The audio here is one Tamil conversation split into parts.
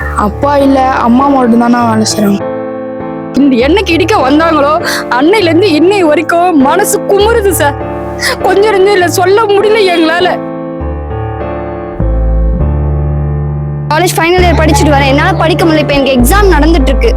அப்பா இல்லை அம்மா மட்டும்தான் நான் வேலை செய்கிறாங்க இந்த என்னைக்கு இடிக்க வந்தாங்களோ அன்னையிலேருந்து இன்னை வரைக்கும் மனசு குமுறுது சார். கொஞ்சம் இருந்து இல்லை சொல்ல முடியல எங்களால். காலேஜ் ஃபைனல் இயர் படிச்சுட்டு வரேன். என்னால் படிக்க முடியல இப்போ எனக்கு எக்ஸாம் நடந்துட்டு இருக்கு.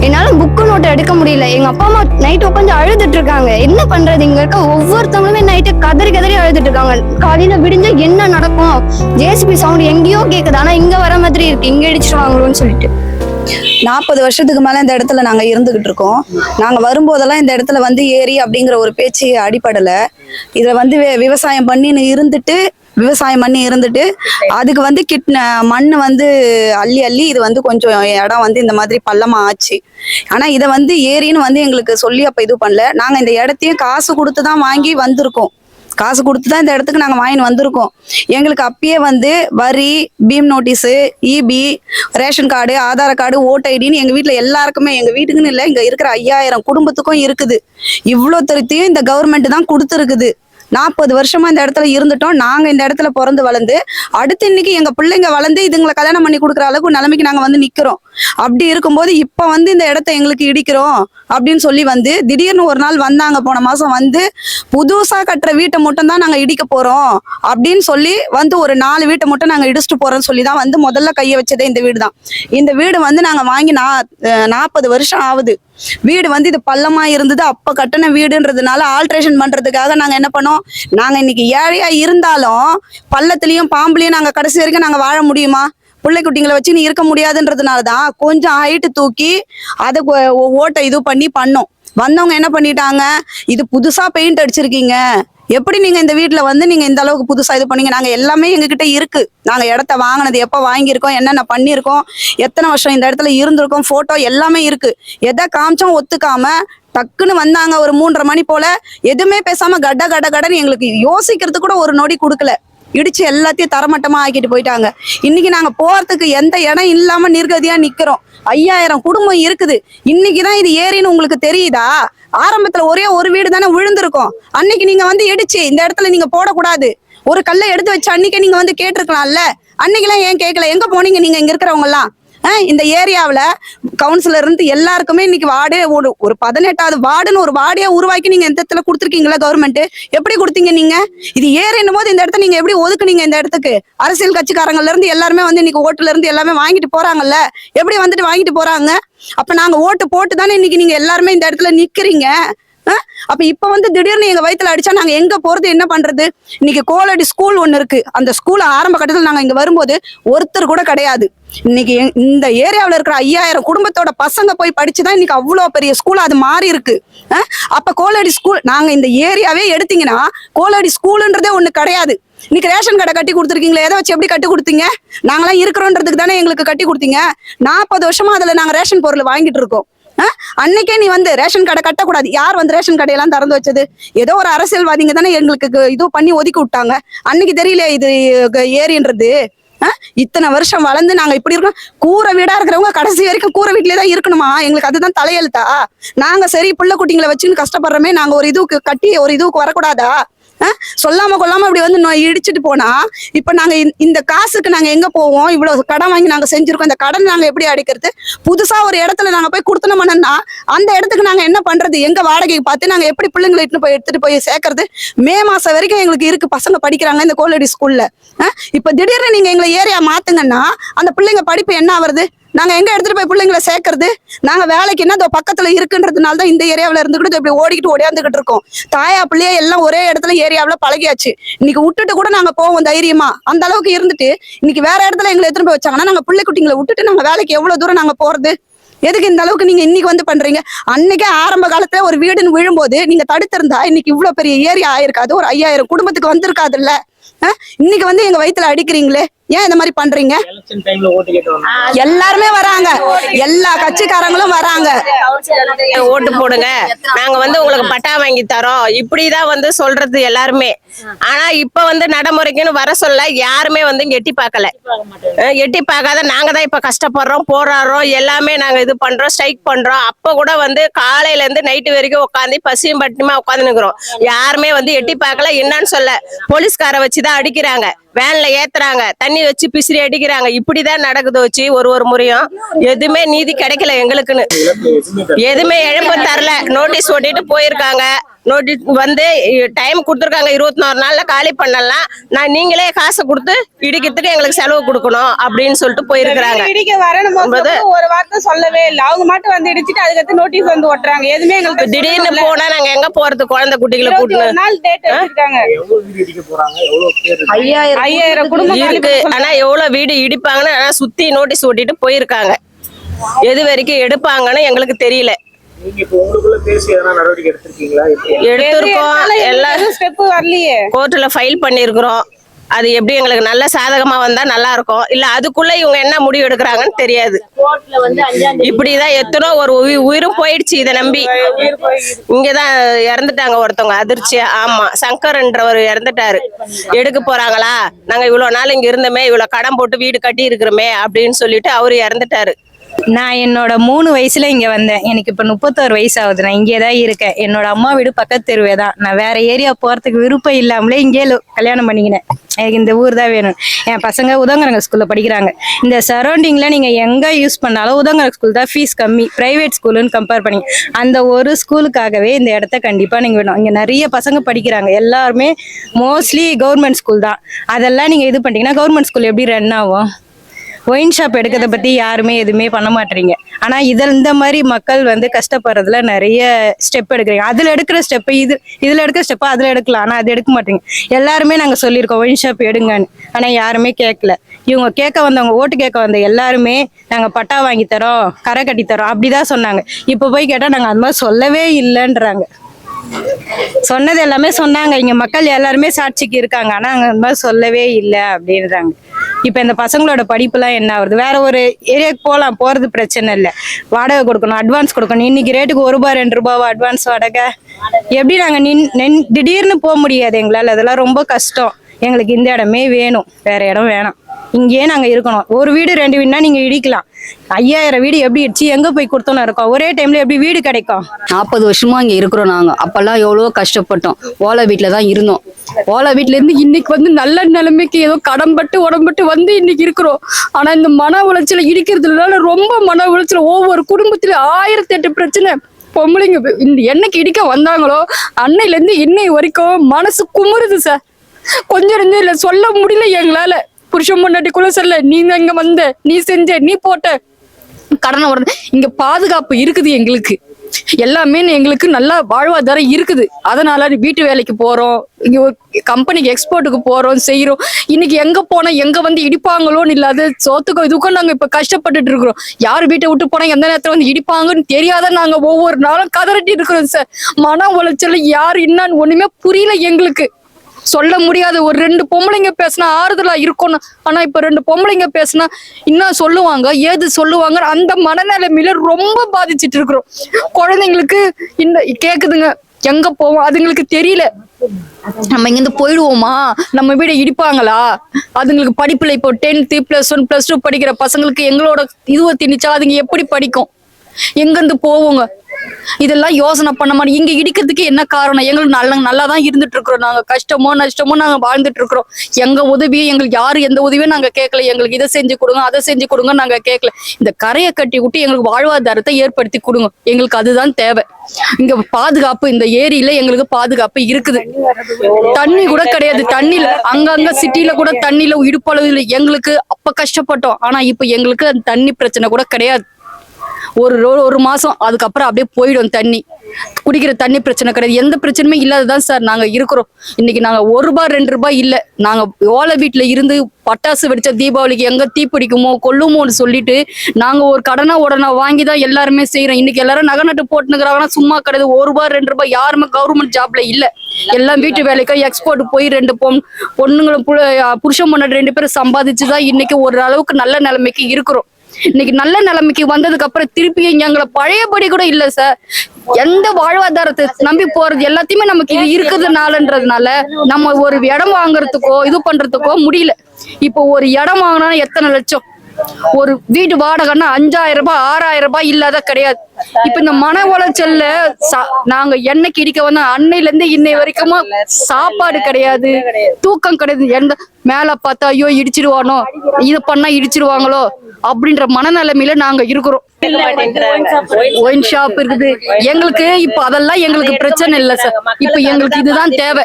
என்னால் புக்கு நோட்டை எடுக்க முடியல. எங்க அப்பா அம்மா நைட் உட்காந்து அழுதுட்டு இருக்காங்க. என்ன பண்றது? இங்க இருக்க ஒவ்வொருத்தவங்களுமே நைட்டு கதறி கதறி அழுதுட்டு இருக்காங்க. காலையில விடிஞ்சா என்ன நடக்கும்? ஜேசிபி சவுண்ட் எங்கேயோ கேக்குது. ஆனா இங்க வர மாதிரி இருக்கு. இங்க இடிச்சிருவாங்களோன்னு சொல்லிட்டு. நாற்பது வருஷத்துக்கு மேல இந்த இடத்துல நாங்க இருந்துகிட்டு இருக்கோம். நாங்க வரும்போதெல்லாம் இந்த இடத்துல வந்து ஏரி அப்படிங்கிற ஒரு பேச்சு அடிப்படல இதுல வந்து வி- விவசாயம் பண்ணின்னு இருந்துட்டு விவசாயம் பண்ணி இருந்துட்டு அதுக்கு வந்து கிட்ன மண் வந்து அள்ளி அள்ளி இது வந்து கொஞ்சம் இடம் வந்து இந்த மாதிரி பள்ளமா ஆச்சு. ஆனா இதை வந்து ஏரின்னு வந்து எங்களுக்கு சொல்லி அப்ப இது பண்ணல. நாங்க இந்த இடத்தையும் காசு கொடுத்து தான் வாங்கி வந்திருக்கோம். காசு கொடுத்து தான் இந்த இடத்துக்கு நாங்கள் வாங்கின்னு வந்திருக்கோம். எங்களுக்கு அப்பயே வந்து வரி beam notice EB ration card Aadhaar card vote ஐடின்னு எங்கள் வீட்டில் எல்லாருக்குமே எங்கள் வீட்டுக்குன்னு இல்லை இங்கே இருக்கிற ஐயாயிரம் குடும்பத்துக்கும் இருக்குது. இவ்வளோ திருத்தியும் இந்த கவர்மெண்ட் தான் கொடுத்துருக்குது. நாற்பது வருஷமா இந்த இடத்துல இருந்துட்டோம். நாங்க இந்த இடத்துல பிறந்து வளர்ந்து அடுத்து இன்னைக்கு எங்க பிள்ளைங்க வளர்ந்து இதுங்களை கல்யாணம் பண்ணி கொடுக்குற அளவுக்கு நிலைமைக்கு நாங்க வந்து நிக்கிறோம். அப்படி இருக்கும்போது இப்ப வந்து இந்த இடத்த எங்களுக்கு இடிக்கிறோம் அப்படின்னு சொல்லி வந்து திடீர்னு ஒரு நாள் வந்தாங்க. போன மாசம் வந்து புதுசா கட்டுற வீட்டை மட்டும் தான் நாங்க இடிக்க போறோம் அப்படின்னு சொல்லி வந்து ஒரு நாலு வீட்டை மட்டும் நாங்க இடிச்சுட்டு போறோம்னு சொல்லி தான் வந்து முதல்ல கையை வச்சதே இந்த வீடு தான் இந்த வீடு வந்து நாங்க வாங்கி நா நாற்பது வருஷம் ஆகுது. வீடு வந்து இது பள்ளமா இருந்தது அப்ப கட்டின வீடுன்றதுனால ஆல்ட்ரேஷன் பண்றதுக்காக நாங்க என்ன பண்ணோம்? நாங்க இன்னைக்கு ஏழையா இருந்தாலும் பள்ளத்திலயும் பாம்புலயும் நாங்க கடைசி வரைக்கும் நாங்க வாழ முடியுமா? பிள்ளை குட்டிங்களை வச்சு நீ இருக்க முடியாதுன்றதுனால தான் கொஞ்சம் ஹைட்டு தூக்கி அதை ஓட்டை இது பண்ணி பண்ணோம். வந்தவங்க என்ன பண்ணிட்டாங்க? இது புதுசா பெயிண்ட் அடிச்சிருக்கீங்க. எப்படி நீங்க இந்த வீட்டுல வந்து நீங்க இந்த அளவுக்கு புதுசா இது பண்ணீங்க? நாங்க எல்லாமே எங்ககிட்ட இருக்கு. நாங்க இடத்த வாங்கினது எப்ப வாங்கியிருக்கோம் என்னென்ன பண்ணியிருக்கோம் எத்தனை வருஷம் இந்த இடத்துல இருந்திருக்கோம் போட்டோ எல்லாமே இருக்கு. எதை காமிச்சோம் ஒத்துக்காம டக்குன்னு வந்தாங்க ஒரு மூன்றரை மணி போல எதுவுமே பேசாம கட கட கடன்னு எங்களுக்கு யோசிக்கிறதுக்கு கூட ஒரு நொடி கொடுக்கல. இடிச்சு எல்லாத்தையும் தரமட்டமா ஆக்கிட்டு போயிட்டாங்க. இன்னைக்கு நாங்க போறதுக்கு எந்த இடம் இல்லாம நிர்கதியா நிக்கிறோம். ஐயாயிரம் குடும்பம் இருக்குது. இன்னைக்குதான் இது ஏரின்னு உங்களுக்கு தெரியுதா? ஆரம்பத்துல ஒரே ஒரு வீடு தானே விழுந்திருக்கும். அன்னைக்கு நீங்க வந்து இடிச்சு இந்த இடத்துல நீங்க போடக்கூடாது. ஒரு கல்லை எடுத்து வச்சு அன்னைக்கே நீங்க வந்து கேட்டிருக்கலாம்ல. அன்னைக்கெல்லாம் ஏன் கேட்கல? எங்க போனீங்க நீங்க இங்க இருக்கிறவங்க எல்லாம் இந்த ஏரியாவில் கவுன்சிலர் இருந்து எல்லாருக்குமே இன்னைக்கு வார்டே ஒரு ஒரு பதினெட்டாவது வார்டுன்னு ஒரு வார்டே உருவாக்கி நீங்க இந்த இடத்துல கொடுத்துருக்கீங்களா கவர்மெண்ட் எப்படி கொடுத்தீங்க நீங்க? இது ஏறினும் போது இந்த இடத்த நீங்க எப்படி ஒதுக்குனீங்க இந்த இடத்துக்கு? அரசியல் கட்சிக்காரங்கள்ல இருந்து எல்லாருமே வந்து இன்னைக்கு ஓட்டுல இருந்து எல்லாமே வாங்கிட்டு போறாங்கல்ல? எப்படி வந்துட்டு வாங்கிட்டு போறாங்க? அப்ப நாங்க ஓட்டு போட்டு தானே இன்னைக்கு நீங்க எல்லாருமே இந்த இடத்துல நிக்கிறீங்க? அப்ப இப்ப வந்து திடீர்னு எங்க வயித்துல அடிச்சா நாங்க எங்க போறது என்ன பண்றது? இன்னைக்கு கோலடி ஸ்கூல் ஒண்ணு இருக்கு. அந்த ஸ்கூல் ஆரம்ப கட்டத்தில் நாங்க இங்க வரும்போது ஒருத்தர் கூட கிடையாது. இன்னைக்கு இந்த ஏரியாவில் இருக்கிற ஐயாயிரம் குடும்பத்தோட பசங்க போய் படிச்சுதான் இன்னைக்கு அவ்வளவு பெரிய ஸ்கூல் அது மாறி இருக்கு. அப்ப கோலடி ஸ்கூல் நாங்க இந்த ஏரியாவே எடுத்தீங்கன்னா கோலடி ஸ்கூலுன்றதே ஒண்ணு கிடையாது. இன்னைக்கு ரேஷன் கடை கட்டி கொடுத்துருக்கீங்களே எதை வச்சு எப்படி கட்டி கொடுத்தீங்க? நாங்களாம் இருக்கிறோன்றதுக்கு தானே எங்களுக்கு கட்டி கொடுத்தீங்க. நாற்பது வருஷமா அதுல நாங்க ரேஷன் பொருள் வாங்கிட்டு இருக்கோம். அன்னைக்கே நீ வந்து ரேஷன் கடை கட்டக்கூடாது. யார் வந்து ரேஷன் கடையெல்லாம் திறந்து வச்சது? ஏதோ ஒரு அரசியல்வாதிங்க தானே எங்களுக்கு இது பண்ணி ஒதுக்கி விட்டாங்க. அன்னைக்கு தெரியல இது ஏரின்றது. இத்தனை வருஷம் வளர்ந்து நாங்க இப்படி இருக்கோம். கூரை வீடா இருக்கிறவங்க கடைசி வரைக்கும் கூரை வீட்லயே தான் இருக்கணுமா? எங்களுக்கு அதுதான் தலையெழுத்தா? நாங்க சரி புள்ள குட்டிங்களை வச்சுன்னு கஷ்டப்படுறோமே நாங்க ஒரு இதுக்கு கட்டி ஒரு இதுக்கு வரக்கூடாதா? சொல்லாம கொள்ளாம இப்படி வந்து நொ- இடிச்சிட்டு போனா இப்ப நாங்க இந்த- இந்த காசுக்கு நாங்க எங்க போவோம்? இவ்வளவு கடன் வாங்கி நாங்க செஞ்சிருக்கோம். இந்த கடன் நாங்க எப்படி அடைக்கிறது? புதுசா ஒரு இடத்துல நாங்க போய் கொடுத்தனோம்னா அந்த இடத்துக்கு நாங்க என்ன பண்றது? எங்க வாடகைக்கு பார்த்து நாங்க எப்படி பிள்ளைங்களை இட்டுன்னு போய் எடுத்துட்டு போய் சேர்க்கறது? மே மாசம் வரைக்கும் எங்களுக்கு இருக்கு. பசங்க படிக்கிறாங்க இந்த கோலடி ஸ்கூல்ல இப்ப திடீர்னு நீங்க எங்களை ஏரியா மாத்துங்கன்னா அந்த பிள்ளைங்க படிப்பு என்ன ஆவறது? நாங்க எங்க எடுத்துட்டு போய் பிள்ளைங்களை சேர்க்கறது? நாங்க வேலைக்கு என்ன இதோ பக்கத்துல இருக்குன்றதுனால தான் இந்த ஏரியாவுல இருந்துகிட்டு இப்படி ஓடிக்கிட்டு ஓடியாந்துகிட்டு இருக்கோம். தாயா பிள்ளைய எல்லாம் ஒரே இடத்துல ஏரியாவில் பழகியாச்சு. இன்னைக்கு விட்டுட்டு கூட நாங்க போவோம் தைரியமா. அந்த அளவுக்கு இருந்துட்டு இன்னைக்கு வேற இடத்துல எங்களை எடுத்துட்டு போய் வச்சாங்கன்னா நாங்க பிள்ளை குட்டிங்களை விட்டுட்டு நாங்க வேலைக்கு எவ்வளவு தூரம் நாங்க போறது? எதுக்கு இந்த அளவுக்கு நீங்க இன்னைக்கு வந்து பண்றீங்க? அன்னைக்கே ஆரம்ப காலத்துல ஒரு வீடுன்னு விழும்போது நீங்க தடுத்திருந்தா இன்னைக்கு இவ்வளவு பெரிய ஏரியா ஆயிருக்காது. ஒரு ஐயாயிரம் குடும்பத்துக்கு வந்திருக்காதுல்ல. அஹ்? இன்னைக்கு வந்து எங்க வயித்துல அடிக்கிறீங்களே? ஏன் இந்த மாதிரி பண்றீங்க? எல்லாருமே வராங்க. எல்லா கட்சிக்காரங்களும் வராங்க. ஓட்டு போடுங்க. நாங்க வந்து உங்களுக்கு பட்டா வாங்கி தரோம். இப்படிதான் வந்து சொல்றது எல்லாருமே. ஆனா இப்ப வந்து நடைமுறைக்குன்னு வர சொல்ல யாருமே வந்து இங்க எட்டி பார்க்கல. அஹ் எட்டி பார்க்காத நாங்க தான் இப்ப கஷ்டப்படுறோம் போராடுறோம் எல்லாமே நாங்க இது பண்றோம் ஸ்ட்ரைக் பண்றோம். அப்ப கூட வந்து காலையில இருந்து நைட்டு வரைக்கும் உட்காந்து பசியும் பட்டினியுமா உட்காந்து நிக்கிறோம் யாருமே வந்து எட்டி பார்க்கல. என்னன்னு சொல்ல. போலீஸ்கார வச்சு வச்சுதான் அடிக்கிறாங்க. வேன்ல ஏத்துறாங்க. தண்ணி வச்சு பிசிறி அடிக்கிறாங்க. இப்படிதான் நடக்குது வச்சு ஒரு ஒரு முறையும். எதுவுமே நீதி கிடைக்கல எங்களுக்குன்னு. எதுவுமே இழப்பு தரல. நோட்டீஸ் ஓட்டிட்டு போயிருக்காங்க. நோட்டீஸ் வந்து டைம் கொடுத்துருக்காங்க இருபத்தி நாலு நாள்ல காலி பண்ணலாம். நான் நீங்களே காசு கொடுத்து இடிக்கிறதுக்கு எங்களுக்கு செலவு கொடுக்கணும் அப்படின்னு சொல்லிட்டு போயிருக்கிறாங்க. இடிக்க வரணும் ஒரு வார்த்தை சொல்லவே இல்லை. அவங்க மட்டும் வந்து இடிச்சிட்டு அதுக்கடுத்து நோட்டீஸ் வந்து ஒட்டுறாங்க. எதுவுமே எங்களுக்கு திடீர்னு போனா நாங்க எங்க போறது? குழந்தை குட்டிகளை கூட்டு நாள் டேட் வச்சிருக்காங்க? ஐயாயிரம் ஐயாயிரம் குடும்பம் காலி இருக்கு. ஆனா எவ்வளவு வீடு இடிப்பாங்கன்னு ஆனா சுத்தி நோட்டீஸ் ஓட்டிட்டு போயிருக்காங்க. எது வரைக்கும் எடுப்பாங்கன்னு எங்களுக்கு தெரியல. நீங்க இப்ப உங்களுக்குள்ள பேசி எதனா நடவடிக்கை எடுத்திருக்கீங்களா? எப்படி? எடுத்திருக்கோம். எல்லாம் ஸ்டெப் வரலையே. கோர்ட்ல ஃபைல் பண்ணியிருக்கிறோம் அது எப்படி எங்களுக்கு நல்ல சாதகமா வந்தா நல்லா இருக்கும்? இல்ல அதுக்குள்ள இவங்க என்ன முடிவு எடுக்கிறாங்கன்னு தெரியாது. கோர்ட்ல வந்து அஞ்சாம் இப்படிதான் எத்தனோ ஒரு உயி- உயிரும் போயிடுச்சு இதை நம்பி. இங்கதான் இறந்துட்டாங்க ஒருத்தவங்க அதிர்ச்சியா ஆமா சங்கர்ன்றவர் இறந்துட்டாரு. எடுக்க போறாங்களா? நாங்க இவ்வளவு நாள் இங்க இருந்தோமே இவ்வளவு கடன் போட்டு வீடு கட்டி இருக்கிறோமே அப்படின்னு சொல்லிட்டு அவரு இறந்துட்டாரு. நான் என்னோட மூணு வயசுல இங்க வந்தேன். எனக்கு இப்ப முப்பத்தோரு வயசு ஆகுது நான் இங்கே தான் இருக்கேன். என்னோட அம்மா வீடு பக்கத்து தெருவே தான். நான் வேற ஏரியா போறதுக்கு விருப்பம் இல்லாமலே இங்கே கல்யாணம் பண்ணிக்கினேன். எனக்கு இந்த ஊர் தான் வேணும். என் பசங்க உதங்கரங்க ஸ்கூல்ல படிக்கிறாங்க. இந்த சரௌண்டிங்ல நீங்க எங்க யூஸ் பண்ணாலும் உதங்கரங்க ஸ்கூல் தான் ஃபீஸ் கம்மி. பிரைவேட் ஸ்கூலுன்னு கம்பேர் பண்ணி. அந்த ஒரு ஸ்கூலுக்காகவே இந்த இடத்த கண்டிப்பா நீங்க வேணும். இங்க நிறைய பசங்க படிக்கிறாங்க. எல்லாருமே மோஸ்ட்லி கவர்மெண்ட் ஸ்கூல் தான். அதெல்லாம் நீங்க இது பண்ணிட்டீங்கன்னா கவர்மெண்ட் ஸ்கூல் எப்படி ரன் ஆகும்? ஒயின் ஷாப் எடுக்கிறத பத்தி யாருமே எதுவுமே பண்ண மாட்டீங்க. ஆனா இதில் இந்த மாதிரி மக்கள் வந்து கஷ்டப்படுறதுல நிறைய ஸ்டெப் எடுக்கிறீங்க. அதுல எடுக்கிற ஸ்டெப் இது இதுல எடுக்கிற ஸ்டெப் அதுல எடுக்கலாம். ஆனா அது எடுக்க மாட்டீங்க. எல்லாருமே நாங்க சொல்லியிருக்கோம் ஒயின் ஷாப் எடுங்கன்னு. ஆனா யாருமே கேட்கல இவங்க கேட்க வந்தவங்க ஓட்டு கேட்க வந்த எல்லாருமே நாங்க பட்டா வாங்கி தரோம் கரை கட்டி தரோம். அப்படிதான் சொன்னாங்க. இப்ப போய் கேட்டா நாங்க அது மாதிரி சொல்லவே இல்லைன்றாங்க. சொன்னது எல்லாமே சொன்னாங்க. இங்க மக்கள் எல்லாருமே சாட்சிக்கு இருக்காங்க. ஆனா அங்க அந்த மாதிரி சொல்லவே இல்லை அப்படின்றாங்க. இப்போ இந்த பசங்களோட படிப்புலாம் என்ன ஆகுது? வேற ஒரு ஏரியாவுக்கு போகலாம் போகிறது பிரச்சனை இல்லை. வாடகை கொடுக்கணும் அட்வான்ஸ் கொடுக்கணும். இன்னைக்கு ரேட்டுக்கு ஒரு ரூபாய் ரெண்டு ரூபாவா அட்வான்ஸ் வாடகை? எப்படி நாங்கள் நின் நின் திடீர்னு போக முடியாது எங்களால்? அதெல்லாம் ரொம்ப கஷ்டம். எங்களுக்கு இந்த இடமே வேணும். வேற இடம் வேணாம். இங்கேயே நாங்கள் இருக்கணும். ஒரு வீடு ரெண்டு வீடுனா நீங்க இடிக்கலாம். ஐயாயிரம் வீடு எப்படி இடிச்சு எங்க போய் கொடுத்தோன்னு இருக்கோம்? ஒரே டைம்ல எப்படி வீடு கிடைக்கும்? நாற்பது வருஷமா இங்க இருக்கிறோம் நாங்க. அப்பெல்லாம் எவ்வளவோ கஷ்டப்பட்டோம். ஓலை வீட்டில் தான் இருந்தோம். ஓலை வீட்ல இருந்து இன்னைக்கு வந்து நல்ல நிலைமைக்கு ஏதோ கடன்பட்டு உடம்பட்டு வந்து இன்னைக்கு இருக்கிறோம். ஆனா இந்த மன உளைச்சல இடிக்கிறதுனால ரொம்ப மன உளைச்சல். ஒவ்வொரு குடும்பத்துல ஆயிரத்தி எட்டு பிரச்சனை. பொம்பளைங்க இந்த என்னைக்கு இடிக்க வந்தாங்களோ அன்னையில இருந்து இன்னை வரைக்கும் மனசு குமுறுது சார். கொஞ்சம் நெஞ்சம் இல்ல சொல்ல முடியல எங்களால. புருஷன் பொண்டாட்டிக்குள்ள சொல்ல நீ இங்க வந்த நீ செஞ்ச நீ போட்ட கடனை உடனே இங்க பாதுகாப்பு இருக்குது எங்களுக்கு. எல்லாமே எங்களுக்கு நல்லா வாழ்வாதாரம் இருக்குது. அதனால வீட்டு வேலைக்கு போறோம் இங்க கம்பெனிக்கு எக்ஸ்போர்ட்டுக்கு போறோம் செய்யறோம் இன்னைக்கு எங்க போனா எங்க வந்து இடிப்பாங்களோன்னு இல்லாத சோத்துக்கும் இதுக்கும் நாங்க இப்ப கஷ்டப்பட்டுட்டு இருக்கிறோம். யார் வீட்டை விட்டு போனா எந்த நேரத்துல வந்து இடிப்பாங்கன்னு தெரியாத நாங்க ஒவ்வொரு நாளும் கதறட்டி இருக்கிறோம் சார் மன உளைச்சல் யார் என்னன்னு ஒண்ணுமே புரியல எங்களுக்கு. சொல்ல முடியாது. ஒரு ரெண்டு பொம்பளைங்க பேசினா ஆறுதலா இருக்கணும். ஆனா இப்ப ரெண்டு பொம்பளைங்க பேசினா இன்னும் சொல்லுவாங்க? ஏது சொல்லுவாங்க? அந்த மனநிலைமையில ரொம்ப பாதிச்சுட்டு இருக்கிறோம். குழந்தைங்களுக்கு இந்த கேக்குதுங்க. எங்க போவோம்? அதுங்களுக்கு தெரியல. நம்ம இங்கிருந்து போயிடுவோமா? நம்ம வீட இடிப்பாங்களா? அதுங்களுக்கு படிப்புல இப்போ tenth plus one plus two படிக்கிற பசங்களுக்கு எங்களோட இதுவை திணிச்சா அதுங்க எப்படி படிக்கும்? எங்கிருந்து போவோங்க? இதெல்லாம் யோசனை பண்ண மாட்டோம் இங்க இடிக்கிறதுக்கு என்ன காரணம்? எங்களுக்கு நல்ல நல்லா தான் இருந்துட்டு இருக்கிறோம் நாங்க கஷ்டமோ நஷ்டமோ நாங்க வாழ்ந்துட்டு இருக்கிறோம் எங்க உதவியும் எங்களுக்கு யாரு எந்த உதவியும் நாங்க கேட்கல. எங்களுக்கு இதை செஞ்சு கொடுங்க அதை செஞ்சு கொடுங்க நாங்க கேட்கல. இந்த கரையை கட்டி விட்டு எங்களுக்கு வாழ்வாதாரத்தை ஏற்படுத்தி கொடுங்க. எங்களுக்கு அதுதான் தேவை. இங்க பாதுகாப்பு இந்த ஏரியில எங்களுக்கு பாதுகாப்பு இருக்குது. தண்ணி கூட கிடையாது. தண்ணியில அங்கங்க சிட்டில கூட தண்ணில இடுப்பளவு இல்லை எங்களுக்கு அப்ப கஷ்டப்பட்டோம். ஆனா இப்ப எங்களுக்கு அந்த தண்ணி பிரச்சனை கூட கிடையாது. ஒரு ரோ- ஒரு மாசம் அதுக்கப்புறம் அப்படியே போயிடும் தண்ணி. குடிக்கிற தண்ணி பிரச்சனை கிடையாது. எந்த பிரச்சனையுமே இல்லாததான் சார் நாங்க இருக்கிறோம். இன்னைக்கு நாங்க ஒரு ரூபாய் ரெண்டு ரூபாய் இல்ல. நாங்க ஓலை வீட்டுல இருந்து பட்டாசு வெடிச்ச தீபாவளிக்கு எங்க தீப்பிடிக்குமோ கொல்லுமோன்னு சொல்லிட்டு நாங்க ஒரு கடனா உடனே வாங்கி தான் எல்லாருமே செய்யறோம் இன்னைக்கு எல்லாரும் நகை நட்டு போட்டுனுக்குறாங்கன்னா சும்மா கிடையாது. ஒரு ரூபாய் ரெண்டு ரூபாய் யாருமே கவர்மெண்ட் ஜாப்ல இல்ல. எல்லாம் வீட்டு வேலைக்கு எக்ஸ்போர்ட் போய் ரெண்டு பொன் பொண்ணுங்களும் புருஷன் பொண்ணு ரெண்டு பேரும் சம்பாதிச்சுதான் இன்னைக்கு ஒரு அளவுக்கு நல்ல நிலைமைக்கு இருக்கிறோம். இன்னைக்கு நல்ல நிலைமைக்கு வந்ததுக்கு அப்புறம் திருப்பி எங்களை பழையபடி கூட இல்ல சார் எந்த வாழ்வாதாரத்தை நம்பி போறது எல்லாத்தையுமே நமக்கு இது இருக்குதுனாலன்றதுனால நம்ம ஒரு இடம் வாங்குறதுக்கோ இது பண்றதுக்கோ முடியல. இப்போ ஒரு இடம் வாங்கினா எத்தனை லட்சம்? ஒரு வீட்டு வாடகைன்னா அஞ்சாயிரம் ரூபாய் ஆறாயிரம் ரூபாய் இல்லாத கிடையாது. இப்ப இந்த மன உளைச்சல்ல நாங்க என்னைக்கு இடிக்க வந்தோம் அன்னையில இருந்து இன்னை வரைக்கும் சாப்பாடு கிடையாது தூக்கம் கிடையாது. எந்த மேல பார்த்தா ஐயோ இடிச்சிருவானோ இது பண்ணா இடிச்சிருவாங்களோ அப்படின்ற மனநிலைமையில நாங்க இருக்கிறோம். ஒயின் ஷாப் இருக்குது. எங்களுக்கு இப்ப அதெல்லாம் எங்களுக்கு பிரச்சனை இல்ல சார். இப்ப எங்களுக்கு இதுதான் தேவை.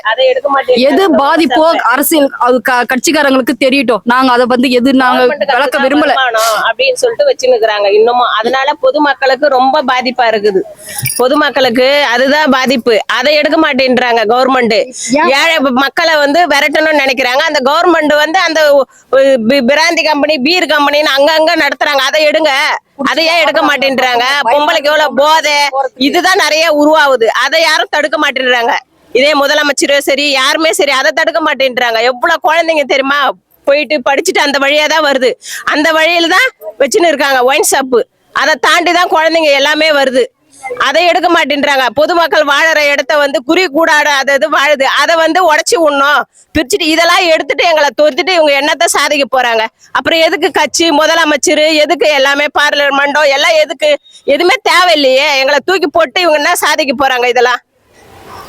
எது பாதிப்போ அரசியல் அது கட்சிக்காரங்களுக்கு தெரியட்டும். நாங்க அதை வந்து எது நாங்க விளக்க விரும்பல. அப்படின்னு சொல்லிட்டு வச்சுன்னுக்குறாங்க. இன்னமும் அதனால பொதுமக்களுக்கு ரொம்ப பாதிப்பா இருக்குது. பொதுமக்களுக்கு அதுதான் பாதிப்பு. அதை எடுக்க மாட்டேன்றாங்க கவர்மெண்ட் ஏழை மக்களை வந்து விரட்டணும்னு நினைக்கிறாங்க. அந்த கவர்மெண்ட் வந்து அந்த பிராந்தி கம்பெனி பீர் கம்பெனின்னு அங்கங்க நடத்துறாங்க. அதை எடுங்க. அதை ஏன் எடுக்க மாட்டேன்றாங்க? பொம்பளைக்கு எவ்வளவு போதை? இதுதான் நிறைய உருவாகுது. அதை யாரும் தடுக்க மாட்டேன்றாங்க. இதே முதலமைச்சரோ சரி யாருமே சரி அதை தடுக்க மாட்டேன்றாங்க. எவ்வளவு குழந்தைங்க தெரியுமா? போயிட்டு படிச்சுட்டு அந்த வழியா தான் வருது. அந்த வழியில தான் வச்சுன்னு இருக்காங்க. ஒயின் ஷாப்பு அதை தாண்டி தான் குழந்தைங்க எல்லாமே வருது. அதை எடுக்க மாட்டேன்றாங்க. பொதுமக்கள் வாழற இடத்த வந்து குறி கூடாட அது இது வாழுது. அதை வந்து உடச்சி உண்ணும் பிரிச்சுட்டு இதெல்லாம் எடுத்துட்டு எங்களை தொடுத்துட்டு இவங்க என்னத்தை சாதிக்க போறாங்க? அப்புறம் எதுக்கு கட்சி முதலமைச்சர் எதுக்கு எல்லாமே பார்லமெண்டோ எல்லாம் எதுக்கு? எதுவுமே தேவையில்லையே. எங்களை தூக்கி போட்டு இவங்க என்ன சாதிக்க போறாங்க இதெல்லாம்?